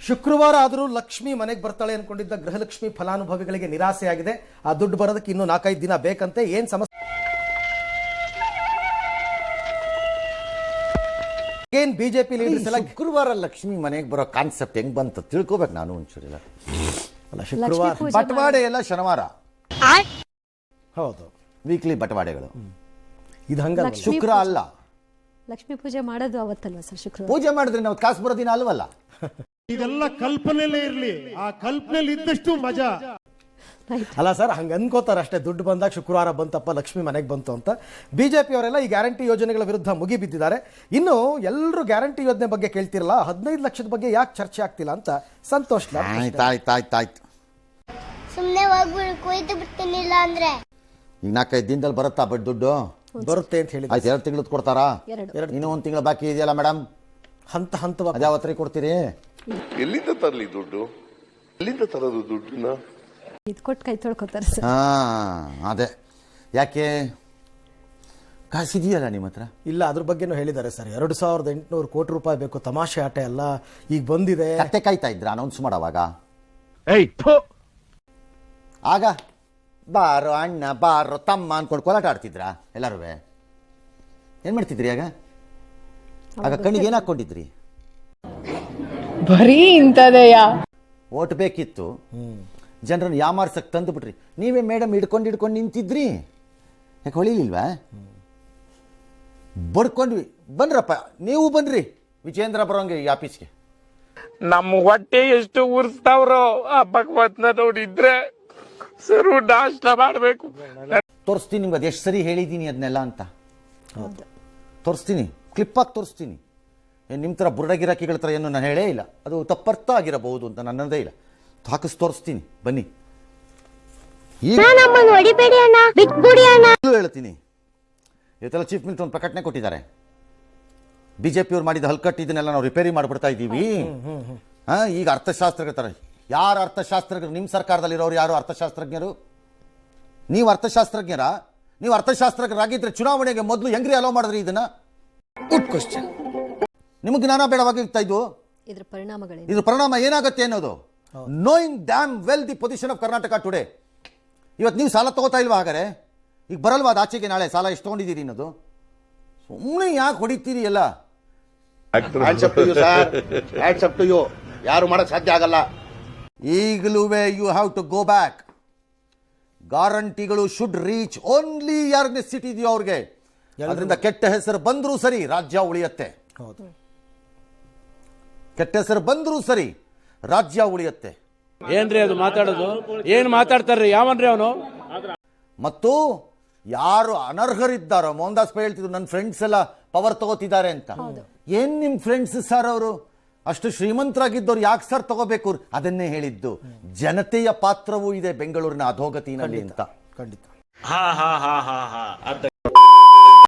ಶುಕ್ರವಾರ ಆದರೂ ಲಕ್ಷ್ಮಿ ಮನೆಗೆ ಬರ್ತಾಳೆ ಅನ್ಕೊಂಡಿದ್ದ ಗೃಹಲಕ್ಷ್ಮಿ ಫಲಾನುಭವಿಗಳಿಗೆ ನಿರಾಸೆಯಾಗಿದೆ. ಆ ದುಡ್ಡು ಬರೋದಕ್ಕೆ ಇನ್ನೂ ನಾಲ್ಕೈದು ದಿನ ಬೇಕಂತೆ ಏನ್ ಸಮಸ್ಯೆ? ಏನ್ ಬಿಜೆಪಿ ಲೀಡರ್ಸ್ ಎಲ್ಲ ಶುಕ್ರವಾರ ಲಕ್ಷ್ಮಿ ಮನೆಗೆ ಬರೋ ಕಾನ್ಸೆಪ್ಟ್ ಹೆಂಗ್ ಬಂತ ತಿಳ್ಕೊಬೇಕು ನಾನು ಒಂಚೂರಿಲ್ಲ ಅಲ್ಲ ಶುಕ್ರವಾರ ಬಟವಾಡೆ ಎಲ್ಲ ಶನಿವಾರ. ಹೌದು. ವೀಕ್ಲಿ ಬಟವಾಡೆಗಳು. ಇದು ಹಂಗ ಶುಕ್ರ ಅಲ್ಲ. ಲಕ್ಷ್ಮೀ ಪೂಜೆ ಮಾಡೋದು ಅವತ್ತಲ್ವಾ ಸರ್ ಶುಕ್ರ ಪೂಜೆ ಮಾಡಿದ್ರೆ ನಾವು ಕಾಸು ಬರೋ ದಿನ ಅಲ್ವಲ್ಲ? ಇದೆಲ್ಲ ಕಲ್ಪನೆಲೇ ಇರಲಿ. ಆ ಕಲ್ಪನೆಲಿ ಇದ್ದಷ್ಟು ಮಜಾ. ಅಲ್ಲ ಸರ್ ಹಂಗ ಅನ್ಕೋತಾರೆ ಅಷ್ಟೇ. ದುಡ್ಡು ಬಂದಾಗ ಶುಕ್ರವಾರ ಬಂತಪ್ಪ ಲಕ್ಷ್ಮಿ ಮನೆಗೆ ಬಂತು ಅಂತ. ಬಿಜೆಪಿ ಅವರೆಲ್ಲ ಈ ಗ್ಯಾರಂಟಿ ಯೋಜನೆಗಳ ವಿರುದ್ಧ ಮುಗಿಬಿದ್ದಿದ್ದಾರೆ ಇನ್ನು ಎಲ್ಲರೂ ಗ್ಯಾರಂಟಿ ಯೋಜನೆ ಬಗ್ಗೆ ಕೇಳ್ತಿರಲ್ಲ ಹದಿನೈದು ಲಕ್ಷದ ಬಗ್ಗೆ ಯಾಕೆ ಚರ್ಚೆ ಆಗ್ತಿಲ್ಲ ಅಂತ ಸಂತೋಷ್ ಸುಮ್ಮನೆ ಹೋಗ್ಬಿಡು ಕೊಯ್ದು ಬಿಡ್ತೀನಿ ಇಲ್ಲ ಅಂದ್ರೆ. ಈಗ ನಾಲ್ಕೈದು ದಿನದಲ್ಲಿ ಬರುತ್ತಾ ಬಟ್ ದುಡ್ಡು? ಬರುತ್ತೆ ಅಂತ ಹೇಳಿ ಆಯ್ತು ಎರಡು ತಿಂಗಳು ಕೊಡ್ತಾರಾ? ಎರಡು. ಇನ್ನೂ ಒಂದು ತಿಂಗಳು ಬಾಕಿ ಇದೆಯಲ್ಲ ಮೇಡಮ್ ಹಂತ ಹಂತವಾಗಿ. ಅದ್ಯಾವತ್ತರಿ ಕೊಡ್ತೀರಿ? ಎಲ್ಲಿಂದ ತರಲಿ ದುಡ್ಡು? ಎಲ್ಲಿಂದ ತರೋದು ದುಡ್ಡು ಇದು ಕೊಟ್ಟು ಕೈ ತೊಳ್ಕೊತಾರೆ ಸರ್. ಹಾ ಅದೇ. ಯಾಕೆ? ಕಾಸಿದೆಯಲ್ಲ ನಿಮ್ಮ ಹತ್ರ? ಇಲ್ಲ ಅದ್ರ ಬಗ್ಗೆನೂ ಹೇಳಿದ್ದಾರೆ ಸರ್. ಎರಡು ಸಾವಿರದ ಎಂಟುನೂರು ಕೋಟಿ ರೂಪಾಯಿ ಬೇಕು ತಮಾಷೆ ಆಟ ಎಲ್ಲ ಈಗ ಬಂದಿದೆ. ಕತ್ತೆ ಕಾಯ್ತಾ ಇದ್ರ ಅನೌನ್ಸ್ ಮಾಡೋವಾಗ ಏಯ್ ಆಗ ಬಾರೋ ಅಣ್ಣ ಬಾರೋ ತಮ್ಮ ಅನ್ಕೊಂಡು ಕೋಲಾಟ ಆಡ್ತಿದ್ರ ಎಲ್ಲರೂ ಏನು ಮಾಡ್ತಿದ್ರಿ ಆಗ? ಆಗ ಕಣ್ಣಿಗೆ ಏನು ಹಾಕೊಂಡಿದ್ರಿ ಬರೀ ಇಂಥದೆಯಾ? ಓಟ್ ಬೇಕಿತ್ತು. ಜನರನ್ನು ಯಾಮಾರ್ಸಕ್ಕೆ ತಂದು ಬಿಟ್ರಿ ನೀವೇ ಮೇಡಮ್ ಹಿಡ್ಕೊಂಡು ಹಿಡ್ಕೊಂಡು ನಿಂತಿದ್ರಿ. ಯಾಕೆ ಹೊಳಿಲಿಲ್ವಾ? ಬಡ್ಕೊಂಡ್ವಿ. ಬನ್ರಪ್ಪ ನೀವು ಬನ್ರಿ. ವಿಜೇಂದ್ರ ಬರೋಂಗೆ ಈ ಆಫೀಸ್ಗೆ. ನಮ್ಮ ಹೊಟ್ಟೆ ಎಷ್ಟು ಉರ್ಸ್ತಾವ್ರೋ ಆ ಭಗವತ್ನ ನೋಡಿದ್ರೆ ಸರು ನಾಷ್ಟ ಮಾಡಬೇಕು. ತೋರಿಸ್ತೀನಿ ನಿಮ್ಗೆ ಅದು ಎಷ್ಟು ಸರಿ ಹೇಳಿದ್ದೀನಿ ಅದನ್ನೆಲ್ಲ ಅಂತ. ಹೌದು. ತೋರಿಸ್ತೀನಿ. ಕ್ಲಿಪ್ಪಾಗಿ ತೋರಿಸ್ತೀನಿ. ನಿಮ್ಮ ಥರ ಬುರಡಗಿರಾಕಿಗಳ ಥರ ಏನು ನಾನು ಹೇಳೇ ಇಲ್ಲ. ಅದು ತಪ್ಪರ್ಥ ಆಗಿರಬಹುದು ಅಂತ ನನ್ನದೇ ಇಲ್ಲ. ಹಾಕಿಸ್ ತೋರಿಸ್ತೀನಿ. ಬನ್ನಿ. ಈಗ ಹೇಳ್ತೀನಿ. ಇವತ್ತೆಲ್ಲ ಚೀಫ್ ಮಿನಿಸ್ಟರ್ ಒಂದು ಪ್ರಕಟಣೆ ಕೊಟ್ಟಿದ್ದಾರೆ. ಬಿ ಜೆ ಪಿಯವ್ರು ಮಾಡಿದ ಹಲ್ಕಟ್ಟು ಇದನ್ನೆಲ್ಲ ನಾವು ರಿಪೇರಿ ಮಾಡಿಬಿಡ್ತಾ ಇದ್ದೀವಿ. ಹಾಂ ಈಗ ಅರ್ಥಶಾಸ್ತ್ರಜ್ಞ ಥರ ಯಾರು ಅರ್ಥಶಾಸ್ತ್ರಜ್ಞರು? ನಿಮ್ಮ ಸರ್ಕಾರದಲ್ಲಿರೋರು ಯಾರು ಅರ್ಥಶಾಸ್ತ್ರಜ್ಞರು? ನೀವು ಅರ್ಥಶಾಸ್ತ್ರಜ್ಞರ? ನೀವು ಅರ್ಥಶಾಸ್ತ್ರಜ್ಞರಾಗಿದ್ದರೆ ಚುನಾವಣೆಗೆ ಮೊದಲು ಹೆಂಗ್ರಿ ಅಲೋ ಮಾಡಿದ್ರಿ ಇದನ್ನು? ಗುಡ್ ಕ್ವಶನ್ ನಿಮಗೆ ಜ್ಞಾನ ಬೇಡವಾಗಿರ್ತಾ ಇದ್ದು ಇದ್ರ ಪರಿಣಾಮಗಳೇನು? ಇದ್ರ ಪರಿಣಾಮ ಏನಾಗುತ್ತೆ ಅನ್ನೋದು? Knowing damn well the position of Karnataka today ಇವತ್ತು ನೀವು ಸಾಲ ತಗೋತಾ ಇಲ್ವಾ ಹಾಗಾದ್ರೆ? ಈಗ ಬರಲ್ವಾ ಅದು ಆಚೆಗೆ ನಾಳೆ? ಸಾಲ ಎಷ್ಟು ತೊಗೊಂಡಿದ್ದೀರಿ ಅನ್ನೋದು? ಸುಮ್ಮನೆ ಯಾಕೆ ಹೊಡಿತೀರಿ ಎಲ್ಲ? Hands up to you hands up to you ಯಾರು ಮಾಡಕ್ ಸಾಧ್ಯ ಆಗಲ್ಲ. ಈಗಲೂ you have to go back. ಗ್ಯಾರಂಟಿಗಳು should reach only ಯಾರ ನೆಸಿಟಿ ಇದೆಯೋ ಅವ್ರಿಗೆ ಅದರಿಂದ ಕೆಟ್ಟ ಹೆಸರು ಬಂದರೂ ಸರಿ ರಾಜ್ಯ ಉಳಿಯತ್ತೆ. ಹೌದು. ಕೆಟ್ಟ ಹೆಸರು ಬಂದರೂ ಸರಿ ರಾಜ್ಯ ಉಳಿಯತ್ತೆ. ಏನ್ರಿ ಅದು ಮಾತಾಡೋದು? ಏನ್ ಮಾತಾಡ್ತಾರ್ರಿ? ಯಾವನ್ರಿ ಅವನು? ಮತ್ತು ಯಾರು ಅನರ್ಹರಿದ್ದಾರೋ ಮೋಹನ್ದಾಸ್ ಪೈ ಹೇಳ್ತಿದ್ರು ನನ್ನ ಫ್ರೆಂಡ್ಸ್ ಎಲ್ಲ ಪವರ್ ತಗೋತಿದ್ದಾರೆ ಅಂತ. ಏನ್ ನಿಮ್ ಫ್ರೆಂಡ್ಸ್ ಸರ್ ಅವರು? ಅಷ್ಟು ಶ್ರೀಮಂತರಾಗಿದ್ದವ್ರು ಯಾಕೆ ಸರ್ ತಗೋಬೇಕು? ಅದನ್ನೇ ಹೇಳಿದ್ದು. ಜನತೆಯ ಪಾತ್ರವೂ ಇದೆ ಬೆಂಗಳೂರಿನ ಅಧೋಗತಿನಲ್ಲಿ ಅಂತ. ಖಂಡಿತ. ಹಾ ಹಾ ಹಾ ಹಾ ಹಾ.